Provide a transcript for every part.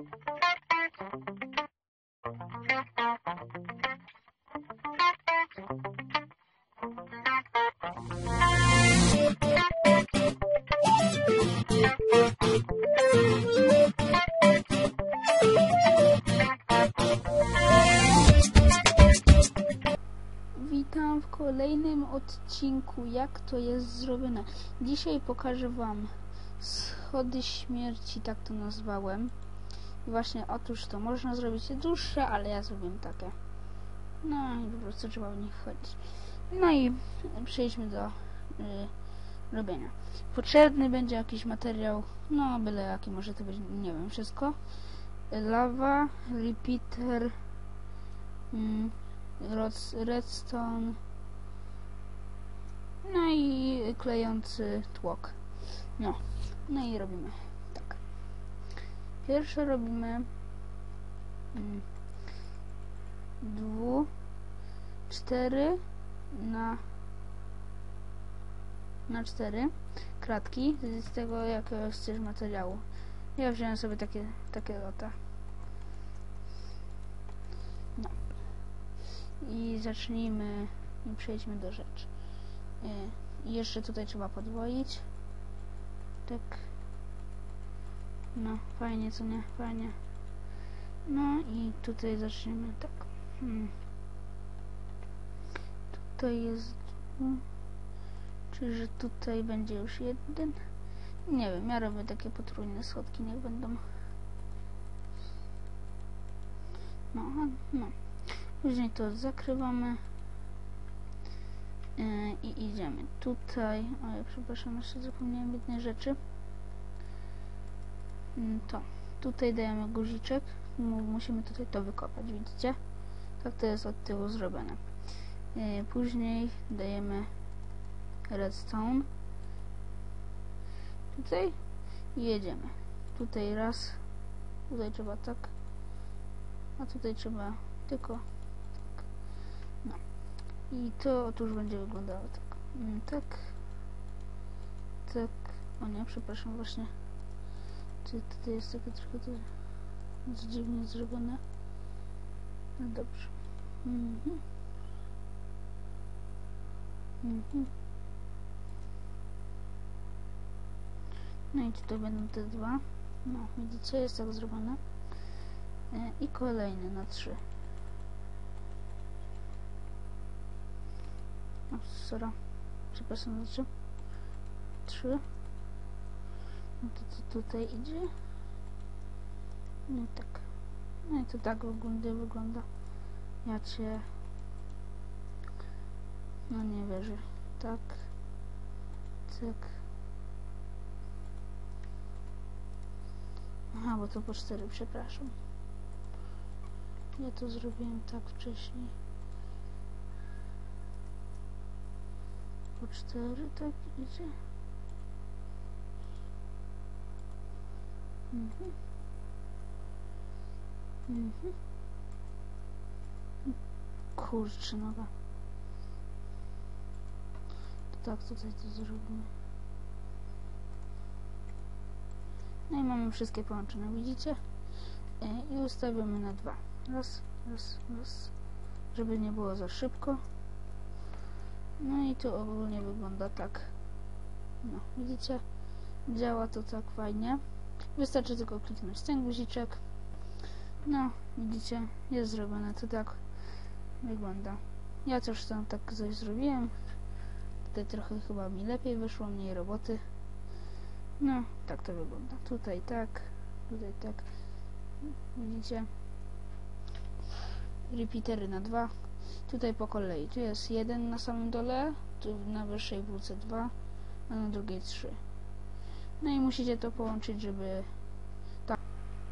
Witam w kolejnym odcinku Jak to jest zrobione. Dzisiaj pokażę Wam schody śmierci, tak to nazwałem. Właśnie otóż to można zrobić dłuższe, ale ja zrobiłem takie. No i po prostu trzeba w nich wchodzić. No i przejdźmy do y, robienia. Potrzebny będzie jakiś materiał, no byle jaki, może to być, nie wiem, wszystko. Lawa, repeater, mm, redstone, no i klejący tłok. No, no i robimy. Pierwsze robimy mm, dwu, cztery na na cztery kratki z tego jakiego chcesz materiału. Ja wziąłem sobie takie takie lata. No. I zacznijmy i przejdźmy do rzeczy. Y, I jeszcze tutaj trzeba podwoić. Tak. No, fajnie, co nie? Fajnie. No i tutaj zaczniemy tak. Hmm. Tutaj jest dwu. Czy że tutaj będzie już jeden? Nie wiem, ja robię takie potrójne schodki, niech będą. No, no. Później to zakrywamy yy, i idziemy tutaj. O, ja przepraszam, jeszcze zapomniałem jednej rzeczy. Mm, To. Tutaj dajemy guziczek. Mu- Musimy tutaj to wykopać, widzicie? Tak to jest od tyłu zrobione. Yy, Później dajemy redstone. Tutaj i jedziemy. Tutaj raz. Tutaj trzeba tak. A tutaj trzeba tylko tak. No. I to otóż będzie wyglądało tak. Mm, Tak. Tak. O nie, przepraszam, właśnie. Tutaj jest takie trochę to dziwnie zrobione? No dobrze. Mhm. Mhm. No i tutaj będą te dwa. No, widzicie, jest tak zrobione. E, I kolejny na trzy. O, sora. Przepraszam, za trzy. Trzy. No to co tutaj idzie? No i tak. No i to tak wygląda, wygląda. Ja cię... No nie wierzę. Tak. Tak. Aha, bo to po cztery, przepraszam. Ja to zrobiłem tak wcześniej. Po cztery, tak idzie. Mhm. Mhm. Kurczę, noga. To tak tutaj to zrobimy. No i mamy wszystkie połączone, widzicie? E, I ustawimy na dwa. Raz, raz, raz. Żeby nie było za szybko. No i to ogólnie wygląda tak. No, widzicie? Działa to tak fajnie. Wystarczy tylko kliknąć ten guziczek. No, widzicie? Jest zrobione. To tak wygląda. Ja też tam tak coś zrobiłem. Tutaj trochę chyba mi lepiej wyszło, mniej roboty. No, tak to wygląda. Tutaj tak, tutaj tak. Widzicie? Repeatery na dwa. Tutaj po kolei. Tu jest jeden na samym dole, tu na wyższej półce dwa, a na drugiej trzy. No i musicie to połączyć, żeby tak.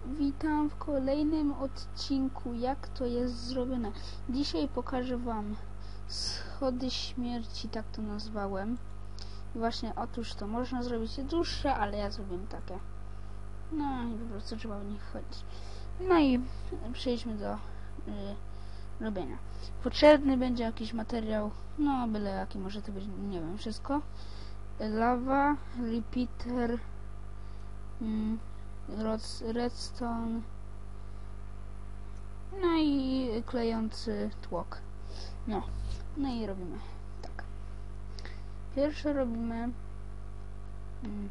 Witam w kolejnym odcinku Jak to jest zrobione. Dzisiaj pokażę Wam schody śmierci, tak to nazwałem. Właśnie otóż to można zrobić dłuższe, ale ja zrobiłem takie. No i po prostu trzeba w nich wchodzić. No i przejdźmy do y, robienia. Potrzebny będzie jakiś materiał, no byle jaki, może to być, nie wiem, wszystko. Lawa, repeater, mm, redstone, No i klejący tłok. No. No i robimy tak. Pierwsze robimy mm,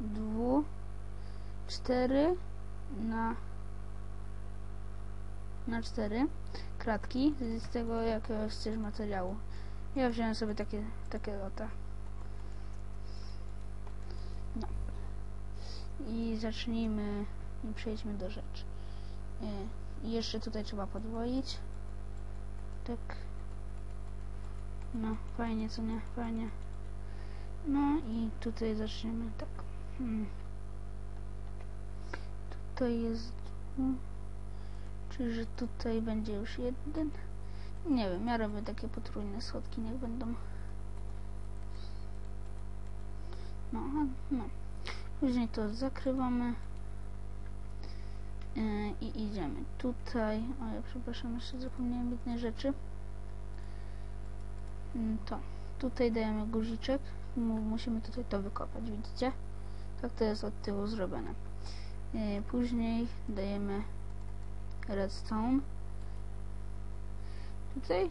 dwu, cztery na na cztery kratki z tego jakiegoś materiału. Ja wziąłem sobie takie, takie lata. No. I zacznijmy i przejdźmy do rzeczy. I jeszcze tutaj trzeba podwoić. Tak. No, fajnie, co nie? Fajnie. No i tutaj zaczniemy tak. Hmm. Tutaj jest. Czyli, że tutaj będzie już jeden. Nie wiem, ja robię takie potrójne schodki, niech będą. No, no. Później to zakrywamy. Yy, I idziemy tutaj. O, ja przepraszam, jeszcze zapomniałem jednej rzeczy. Mm, To. Tutaj dajemy guziczek. Mu- Musimy tutaj to wykopać, widzicie? Tak to jest od tyłu zrobione. Yy, Później dajemy redstone. Tutaj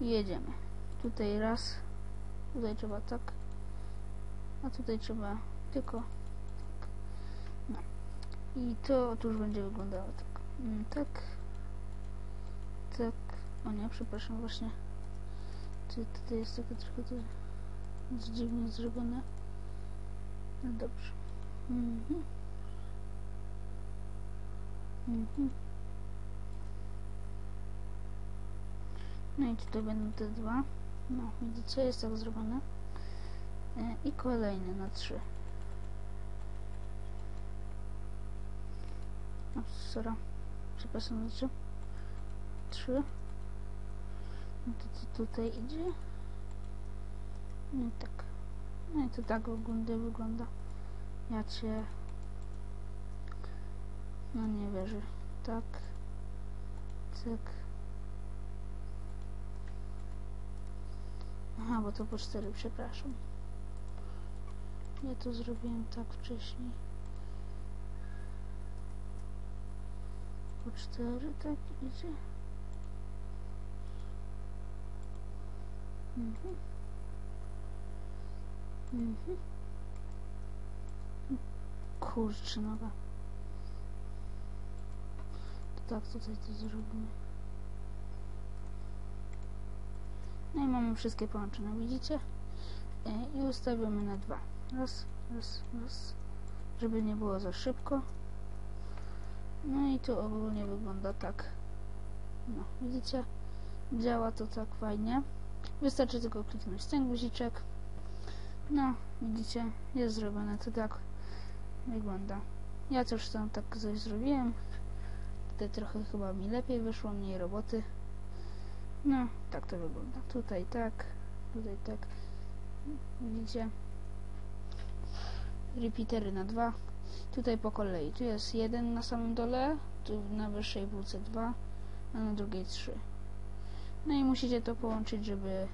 i jedziemy. Tutaj raz. Tutaj trzeba tak. A tutaj trzeba tylko tak. No. I to tu już będzie wyglądało tak. Mm, Tak. Tak. O nie, przepraszam, właśnie. Czy tutaj jest takie trochę to dziwnie zrobione. No dobrze. Mhm. Mhm. No i tutaj będą te dwa. No, widzicie, jest tak zrobione. E, I kolejny na trzy. O, sorry. Przepraszam, na trzy. Trzy. No to co tutaj idzie? No i tak. No i to tak wygląda, wygląda. Ja cię... No nie wierzę. Tak. Cyk. Aha, bo to po cztery, przepraszam. Ja to zrobiłem tak wcześniej. Po cztery, tak idzie. Mhm. Mhm. Kurczę, noga. To tak tutaj to zrobimy. No i mamy wszystkie połączone, widzicie? E, I ustawiamy na dwa. Raz, raz, raz. Żeby nie było za szybko. No i to ogólnie wygląda tak. No, widzicie? Działa to tak fajnie. Wystarczy tylko kliknąć ten guziczek. No, widzicie? Jest zrobione to tak wygląda. Ja też tam tak coś zrobiłem. Tutaj trochę chyba mi lepiej wyszło, mniej roboty. No, tak to wygląda. Tutaj tak, tutaj tak. Widzicie? Repeatery na dwa. Tutaj po kolei. Tu jest jeden na samym dole, tu na wyższej półce dwa, a na drugiej trzy. No i musicie to połączyć, żeby